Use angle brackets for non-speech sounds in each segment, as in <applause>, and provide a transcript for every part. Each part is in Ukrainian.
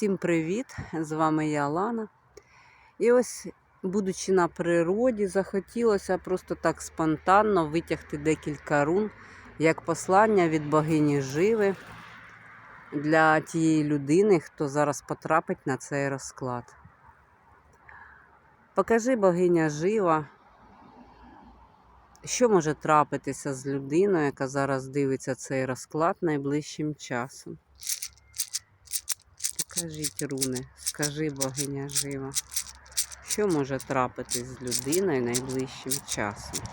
Всім привіт! З вами я Лана. І ось, будучи на природі, захотілося просто так спонтанно витягти декілька рун як послання від богині Живи для тієї людини, хто зараз потрапить на цей розклад. Покажи богиня жива, що може трапитися з людиною, яка зараз дивиться цей розклад найближчим часом. Покажіть руни, скажи богиня жива, що може трапитись з людиною найближчим часом.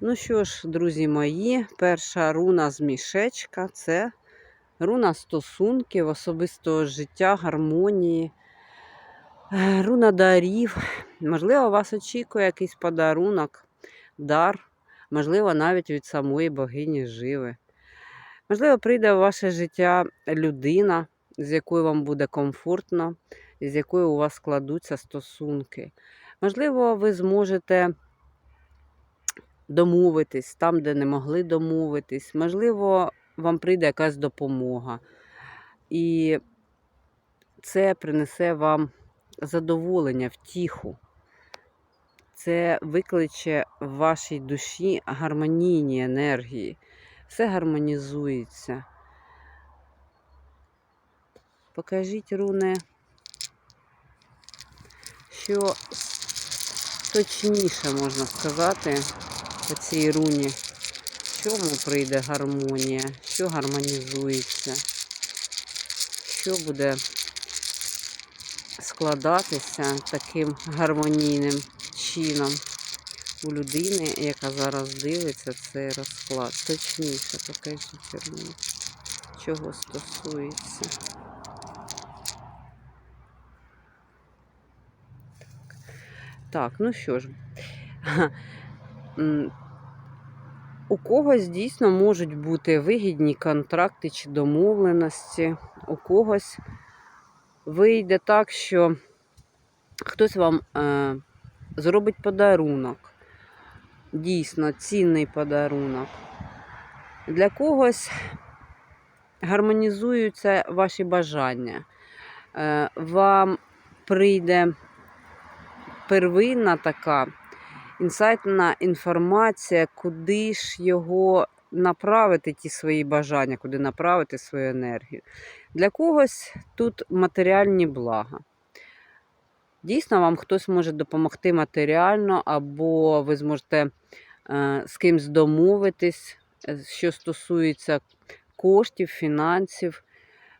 Ну що ж, друзі мої, перша руна з мішечка це руна стосунків, особистого життя, гармонії, руна дарів. Можливо, вас очікує якийсь подарунок, дар, можливо, навіть від самої богині живи. Можливо, прийде в ваше життя людина, з якою вам буде комфортно, з якою у вас складуться стосунки. Можливо, ви зможете домовитись там, де не могли домовитись. Можливо, вам прийде якась допомога. І це принесе вам задоволення, втіху. Це викличе в вашій душі гармонійні енергії. Все гармонізується. Покажіть, руни, що точніше можна сказати по цій руні, чому прийде гармонія, що гармонізується, що буде складатися таким гармонійним чином у людини, яка зараз дивиться цей розклад. Точніше покажіть руни, чого стосується. Так, ну що ж, у когось дійсно можуть бути вигідні контракти чи домовленості, у когось вийде так, що хтось вам е, зробить подарунок, дійсно цінний подарунок. Для когось гармонізуються ваші бажання. Е, вам прийде первинна така інсайтна інформація, куди ж його направити, ті свої бажання, куди направити свою енергію. Для когось тут матеріальні блага. Дійсно, вам хтось може допомогти матеріально, або ви зможете е, з кимсь домовитись, е, що стосується коштів, фінансів.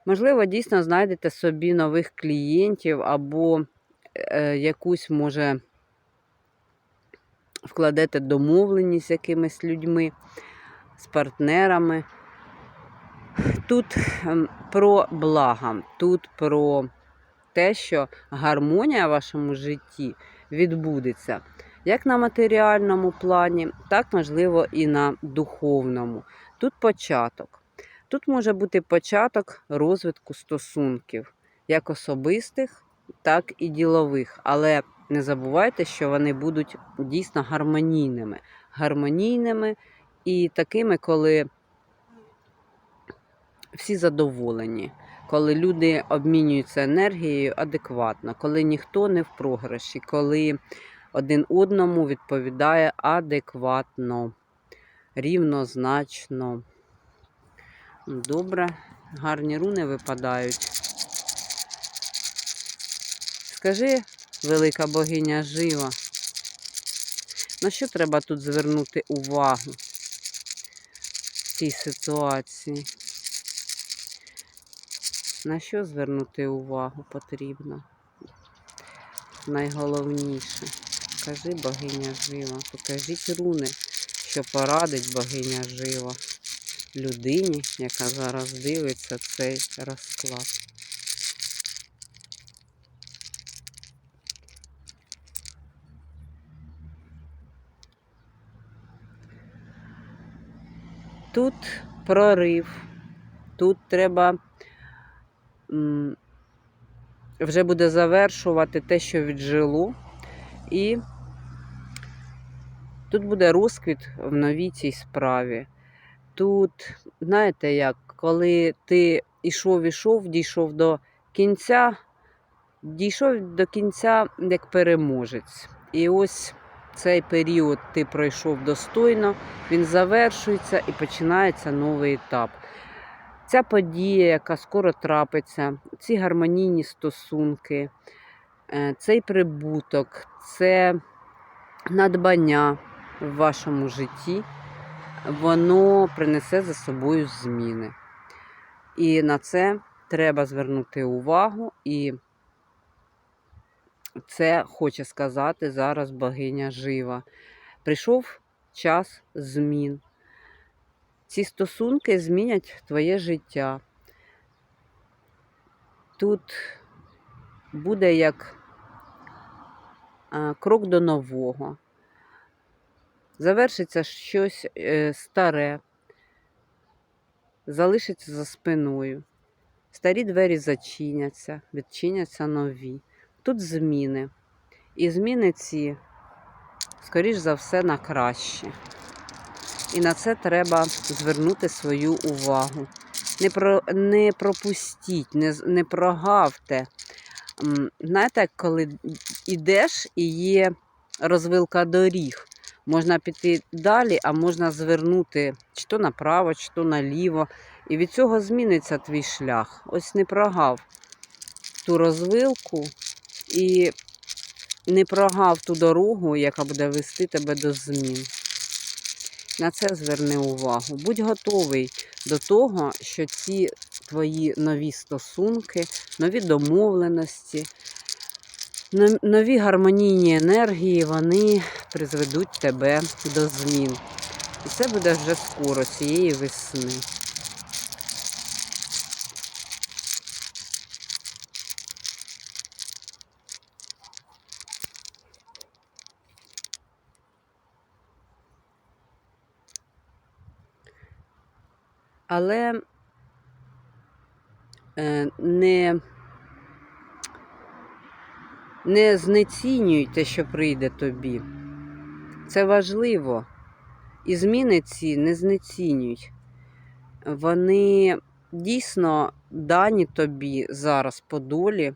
Можливо, дійсно знайдете собі нових клієнтів, або е, якусь, може, вкладете домовленість з якимись людьми, з партнерами. Тут ем, про блага, тут про те, що гармонія в вашому житті відбудеться як на матеріальному плані, так, можливо, і на духовному. Тут початок. Тут може бути початок розвитку стосунків, як особистих, так і ділових. Але не забувайте, що вони будуть дійсно гармонійними. Гармонійними і такими, коли всі задоволені, коли люди обмінюються енергією адекватно, коли ніхто не в програші, коли один одному відповідає адекватно, рівнозначно. Добре, гарні руни випадають. Скажи, велика богиня жива, на що треба тут звернути увагу в цій ситуації? На що звернути увагу потрібно? Найголовніше. Покажи богиня жива. Покажіть руни, що порадить богиня жива людині, яка зараз дивиться цей розклад. Тут прорив, тут треба вже буде завершувати те, що віджило. І тут буде розквіт в новій цій справі. Тут, знаєте, як, коли ти ішов, ішов, дійшов до кінця, дійшов до кінця як переможець. І ось цей період ти пройшов достойно, він завершується і починається новий етап. Ця подія, яка скоро трапиться, ці гармонійні стосунки, е, цей прибуток, це надбання в вашому житті, воно принесе за собою зміни. І на це треба звернути увагу, і це хоче сказати зараз богиня жива. Прийшов час змін. Ці стосунки змінять твоє життя. Тут буде як крок до нового. Завершиться щось е, старе, залишиться за спиною. Старі двері зачиняться, відчиняться нові. Тут зміни. І зміни ці, скоріш за все, на краще. І на це треба звернути свою увагу. Не про, не пропустіть, не, не прогавте. Знаєте, коли йдеш і є розвилка доріг, можна піти далі, а можна звернути чи то направо, чи то наліво. І від цього зміниться твій шлях. Ось не прогав ту розвилку і не прогав ту дорогу, яка буде вести тебе до змін. На це зверни увагу. Будь готовий до того, що ці твої нові стосунки, нові домовленості, нові гармонійні енергії, вони призведуть тебе до змін. І це буде вже скоро, цієї весни. Але е, не, не знецінюй те, що прийде тобі. Це важливо. І зміни ці не знецінюй. Вони дійсно дані тобі зараз по долі.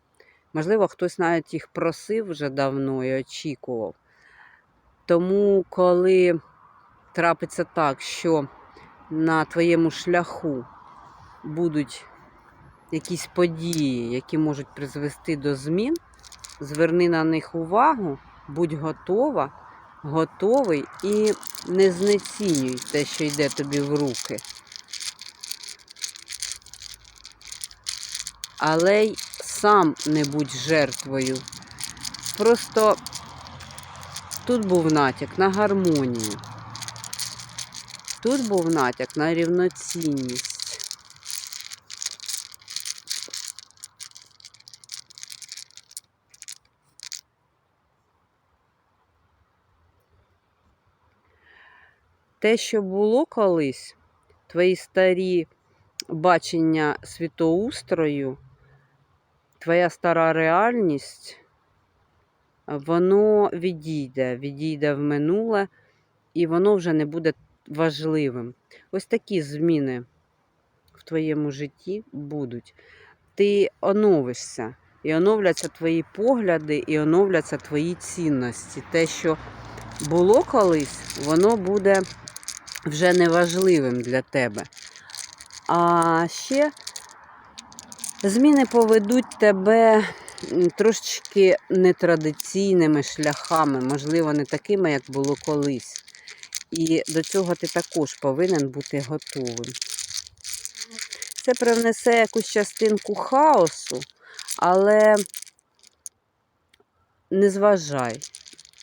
Можливо, хтось навіть їх просив вже давно і очікував. Тому, коли трапиться так, що на твоєму шляху будуть якісь події, які можуть призвести до змін, зверни на них увагу, будь готова, готовий і не знецінюй те, що йде тобі в руки. Але й сам не будь жертвою. Просто тут був натяк на гармонію. Тут був натяк на рівноцінність. Те, що було колись, твої старі бачення світоустрою, твоя стара реальність, воно відійде, відійде в минуле, і воно вже не буде важливим. Ось такі зміни в твоєму житті будуть. Ти оновишся, і оновляться твої погляди, і оновляться твої цінності. Те, що було колись, воно буде вже неважливим для тебе. А ще зміни поведуть тебе трошечки нетрадиційними шляхами, можливо, не такими, як було колись. І до цього ти також повинен бути готовим. Це привнесе якусь частинку хаосу, але не зважай.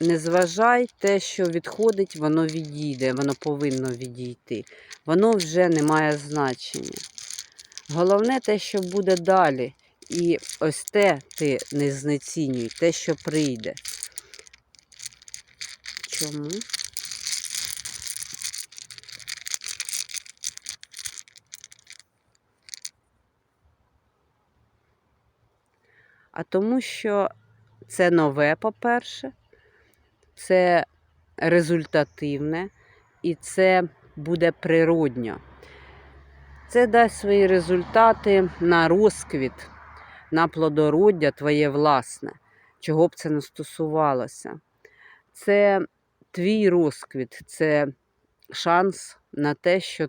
Не зважай те, що відходить, воно відійде, воно повинно відійти. Воно вже не має значення. Головне те, що буде далі. І ось те ти не знецінюй, те, що прийде. Чому? А тому, що це нове, по-перше, це результативне і це буде природньо. Це дасть свої результати на розквіт, на плодороддя твоє власне, чого б це не стосувалося. Це твій розквіт, це шанс на те, що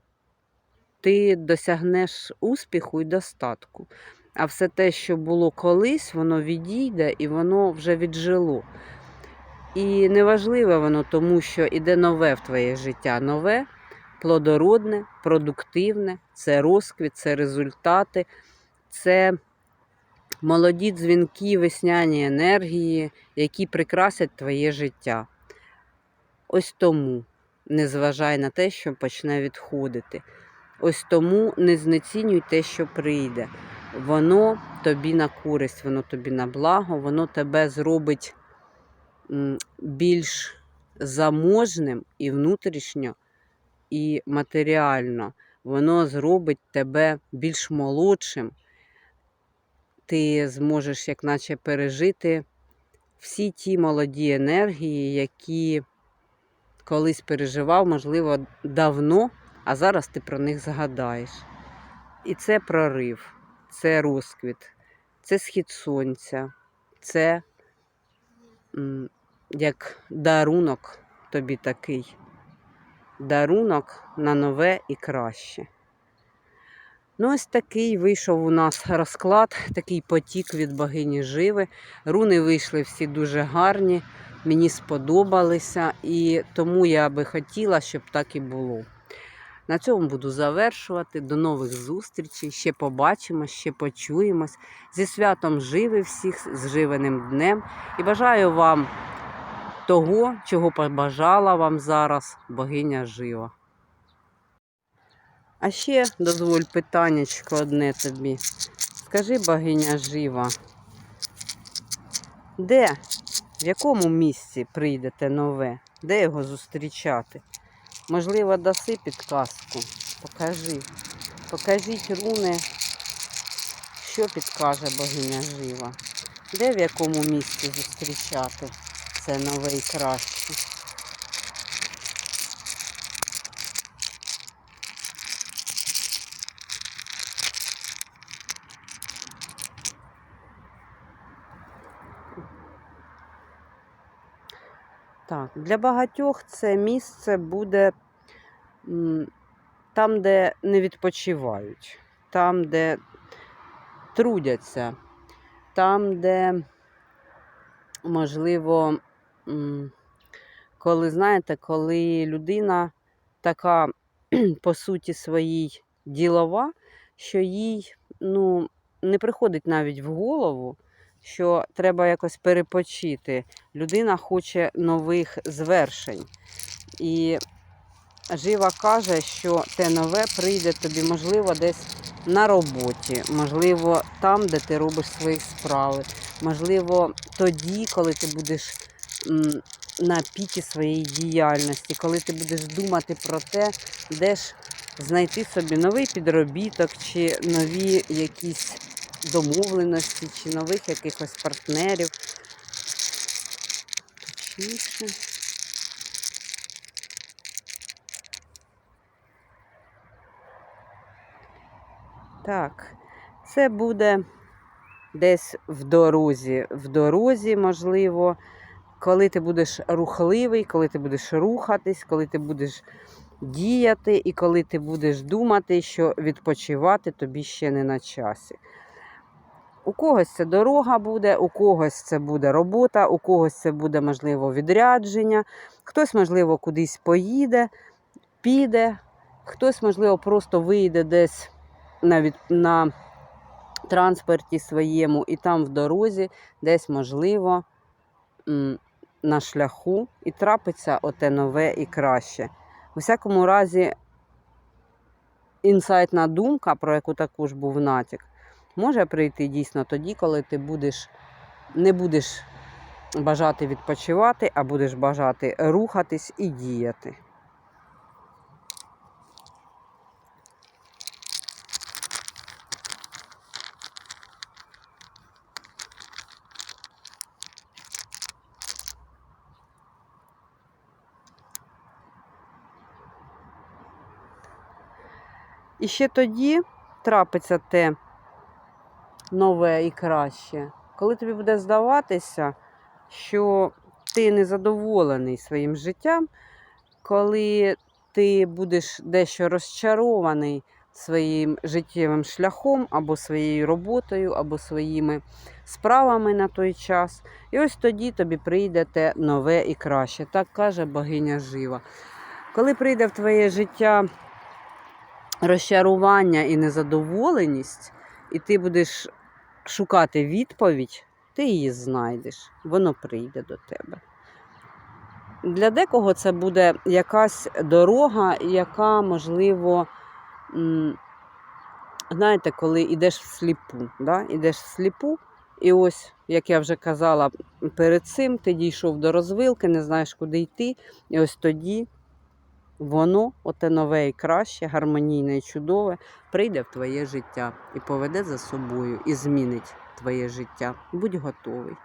ти досягнеш успіху і достатку. А все те, що було колись, воно відійде і воно вже віджило. І неважливе воно, тому що іде нове в твоє життя. Нове, плодородне, продуктивне, це розквіт, це результати, це молоді дзвінки, весняні енергії, які прикрасять твоє життя. Ось тому не зважай на те, що почне відходити. Ось тому не знецінюй те, що прийде. Воно тобі на користь, воно тобі на благо, воно тебе зробить більш заможним і внутрішньо, і матеріально. Воно зробить тебе більш молодшим. Ти зможеш, як наче, пережити всі ті молоді енергії, які колись переживав, можливо, давно, а зараз ти про них згадаєш. І це прорив, це розквіт, це схід сонця, це як дарунок тобі такий. Дарунок на нове і краще. Ну, ось такий вийшов у нас розклад, такий потік від богині Живи. Руни вийшли всі дуже гарні, мені сподобалися, і тому я би хотіла, щоб так і було. На цьому буду завершувати. До нових зустрічей. Ще побачимось, ще почуємось. Зі святом живи всіх, з живеним днем. І бажаю вам того, чого побажала вам зараз богиня жива. А ще дозволь питаннячко одне тобі. Скажи, богиня жива, де, в якому місці прийдете нове? Де його зустрічати? Можливо, даси підказку. Покажи. Покажіть руни, що підкаже богиня жива. Де в якому місці зустрічати це новий кращий. Так, для багатьох це місце буде там, де не відпочивають, там, де трудяться, там, де, можливо, коли, знаєте, коли людина така, <clears throat> по суті, своїй ділова, що їй ну, не приходить навіть в голову, що треба якось перепочити. Людина хоче нових звершень. І жива каже, що те нове прийде тобі, можливо, десь на роботі, можливо, там, де ти робиш свої справи, можливо, тоді, коли ти будеш на пікі своєї діяльності, коли ти будеш думати про те, де ж знайти собі новий підробіток чи нові якісь домовленості, чи нових якихось партнерів. Точніше. Так, це буде десь в дорозі. В дорозі, можливо, коли ти будеш рухливий, коли ти будеш рухатись, коли ти будеш діяти, і коли ти будеш думати, що відпочивати тобі ще не на часі. У когось це дорога буде, у когось це буде робота, у когось це буде, можливо, відрядження, хтось, можливо, кудись поїде, піде, хтось, можливо, просто вийде десь навіть на транспорті своєму, і там в дорозі, десь, можливо, на шляху, і трапиться оте нове і краще. У всякому разі, інсайтна думка, про яку також був натяк, може прийти дійсно тоді, коли ти будеш, не будеш бажати відпочивати, а будеш бажати рухатись і діяти. І ще тоді трапиться те, нове і краще, коли тобі буде здаватися, що ти незадоволений своїм життям, коли ти будеш дещо розчарований своїм життєвим шляхом, або своєю роботою, або своїми справами на той час. І ось тоді тобі прийде те нове і краще. Так каже богиня жива. Коли прийде в твоє життя розчарування і незадоволеність, і ти будеш шукати відповідь, ти її знайдеш, воно прийде до тебе. Для декого це буде якась дорога, яка, можливо, знаєте, коли йдеш всліпу, да? йдеш всліпу, і ось, як я вже казала перед цим, ти дійшов до розвилки, не знаєш, куди йти, і ось тоді воно, оте нове і краще, гармонійне і чудове, прийде в твоє життя і поведе за собою, і змінить твоє життя. Будь готовий.